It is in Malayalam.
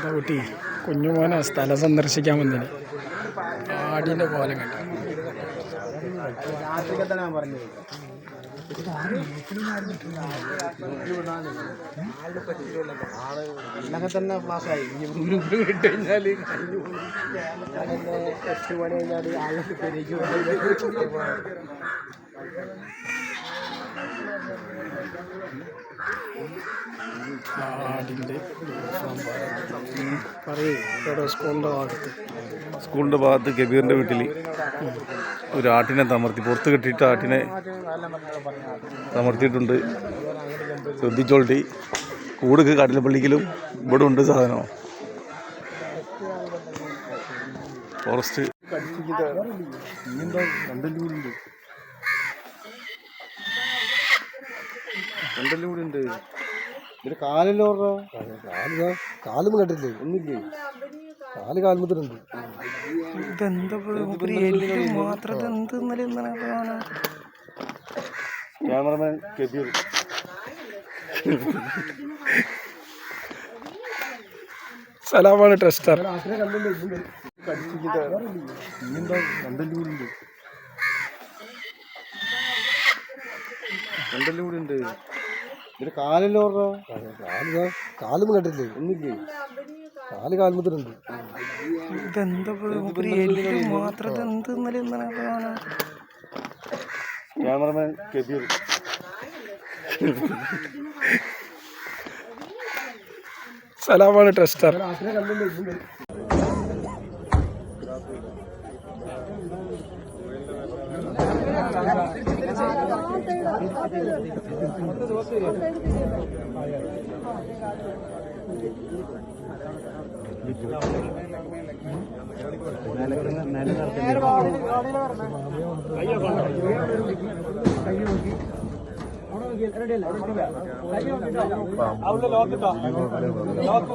എന്താ കുട്ടി? കുഞ്ഞുമോനെ സ്ഥലം സന്ദർശിക്കാൻ വന്നിന്. ആടിന്റെ പോലെ കണ്ടു. തന്നെ ആടിന്റെ സ്കൂളിന്റെ ഭാഗത്ത് സ്കൂളിന്റെ ഭാഗത്ത് കബീറിന്റെ വീട്ടിൽ ഒരു ആട്ടിനെ തമർത്തി പുറത്ത് കെട്ടിയിട്ട് ആട്ടിനെ തമർത്തിയിട്ടുണ്ട് ശ്രദ്ധിച്ചോൾട്ടി കൂടൊക്കെ കടലപ്പള്ളിക്കലും ഇവിടെ ഉണ്ട് സാധനം ഫോറസ്റ്റ് രണ്ടെല്ലാം കൂടി ഉണ്ട് ഇതിന് കാലല്ലോ കാൽ കാലും ഒന്നില്ലേ കാൽ കാൽമുദ്രുണ്ട് ഇതെന്താ മാത്രം എന്ത് ഇന്നലെ ഇന്നലെ കാണാൻ? ക്യാമറമാൻ കബീർ. സലാമാണ് ട്രസ്റ്റർ. കണ്ടല്ലൂടി ഉണ്ട് എന്നിട്ട് കാലല്ലോ കാൽ കാൽ കാൽ കാൽമുട്ടിലുണ്ട്. ഇതെന്താ മാത്രം ക്യാമറമാൻ കെബീർ. സലാമാണ് ട്രസ്റ്റർ. അവിടെ ലോക്കിട്ടോ ലോക്ക്